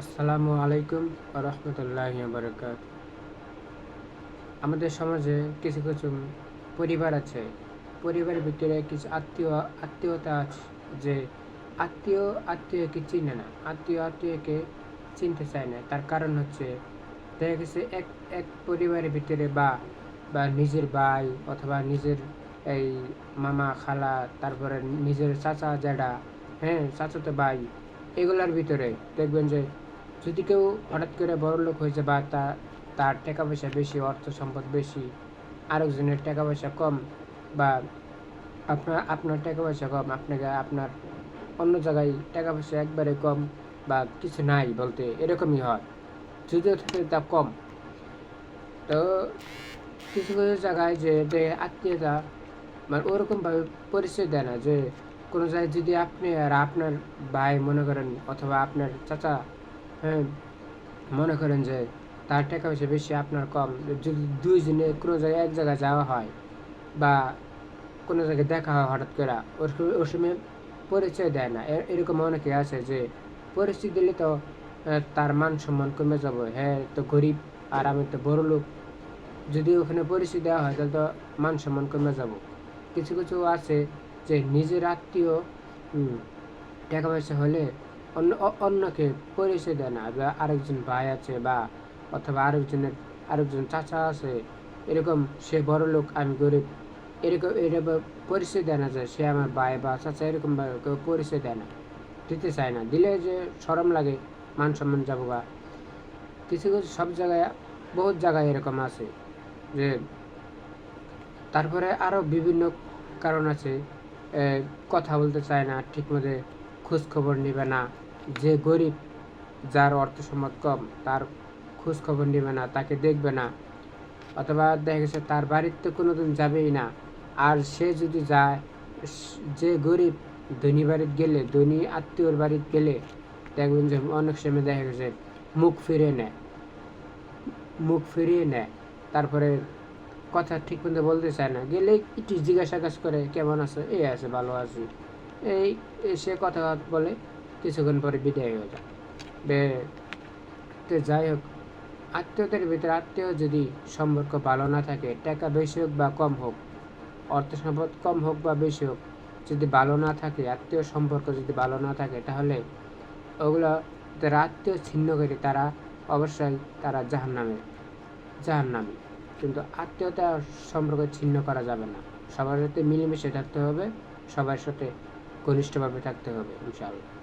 আসসালামু আলাইকুম রহমতুল্লাহ বারকাত আমাদের সমাজে কিছু কিছু পরিবার আছে। পরিবারের ভিতরে কিছু আত্মীয়, আত্মীয়তা আছে যে আত্মীয়, আত্মীয়কে চিনে না। আত্মীয়, আত্মীয়কে চিনতে চায় না। তার কারণ হচ্ছে দেখা গেছে এক এক পরিবারের ভিতরে বা বা নিজের ভাই অথবা নিজের এই মামা, খালা, তারপরে নিজের চাচা জ্যাঠা হ্যাঁ চাচাতো ভাই, এগুলার ভিতরে দেখবেন যে যদি কেউ হঠাৎ করে বড় লোক হয়েছে বা তা, তার টাকা পয়সা বেশি, অর্থ সম্পদ বেশি, আরেকজনের টাকা পয়সা কম বা আপনার আপনার টাকা পয়সা কম, আপনাকে, আপনার অন্য জায়গায় টাকা পয়সা একবারে কম বা কিছু নাই বলতে এরকমই হয়। যদিও থাকে তা কম। তো কিছু কিছু জায়গায় যে যে আত্মীয়তা মানে ওরকমভাবে পরিচয় দেয় না যে কোনো জায়গায় যদি আপনি আর আপনার ভাই মনে করেন অথবা আপনার চাচা হ্যাঁ মনে করেন যে তার টাকা পয়সা বেশি, আপনার কম। যদি দুইজনে কোনো জায়গায় এক জায়গায় যাওয়া হয় বা কোনো জায়গায় দেখা হয় হঠাৎ করে, ওর সময়- পরিচয় দেয় না। এরকম অনেকে আছে যে পরিচয় দিলে তো তার মান সম্মান কমে যাবে। হ্যাঁ তো গরিব আর আমি তো বড় লোক। যদি ওখানে পরিচয় দেওয়া হয়, তাহলে তো মান সম্মান কমে যাব। কিছু কিছু আছে যে নিজের আত্মীয় টাকা পয়সা হলে অন্য অন্যকে পরিচয় দেয় না, বা আরেকজন ভাই আছে বা অথবা আরেকজনের আরেকজন চাচা আছে, এরকম সে বড় লোক, আমি গরিব, এরকম এরকম পরিচয় দেয় না যে সে আমার ভাই বা চাচা, এরকম কেউ পরিচয় দেয় না, দিতে চায় না। দিলে যে সরম লাগে, মান সম্মান যাব বা কিছু কিছু সব জায়গায়, বহুত জায়গায় এরকম আছে যে তারপরে আরও বিভিন্ন কারণ আছে কথা বলতে চায় না, ঠিক ঠিকমতো খোঁজ খবর নেবে না। যে গরিব, যার অর্থ সম্পদ কম, তার খোঁজ খবর নেবে না, তাকে দেখবে না। অথবা দেখা গেছে তার বাড়িতে কোনো দিন যাবেই না। আর সে যদি যায়, যে গরিব ধনী বাড়িতে গেলে, ধনী আত্মীয়র বাড়িতে গেলে, দেখবেন যে অনেক সময় দেখা গেছে মুখ ফিরে নেয়। মুখ ফিরিয়ে নেয়। তারপরে কথা ঠিক মতো বলতে চায় না। গেলে একটু জিজ্ঞাসা কাজ করে, কেমন আছে? এই আছে, ভালো আছি। এই সে কথা বলে কিছুক্ষণ পরে বিদায় হয়ে যায়। তো যাই হোক, আত্মীয়দের ভিতরে আত্মীয় যদি সম্পর্ক ভালো না থাকে, টাকা বেশি হোক বা কম হোক, অর্থ সম্পদ কম হোক বা বেশি হোক, যদি ভালো না থাকে, আত্মীয় সম্পর্ক যদি ভালো না থাকে, তাহলে ওগুলো যারা আত্মীয় ছিন্ন করে তারা অবশ্যই তারা জাহান্নামে নামে কিন্তু আত্মীয়তা সম্পর্ক ছিন্ন করা যাবে না। সবার সাথে মিলেমিশে থাকতে হবে, সবার সাথে ঘনিষ্ঠভাবে থাকতে হবে ইনশাআল্লাহ।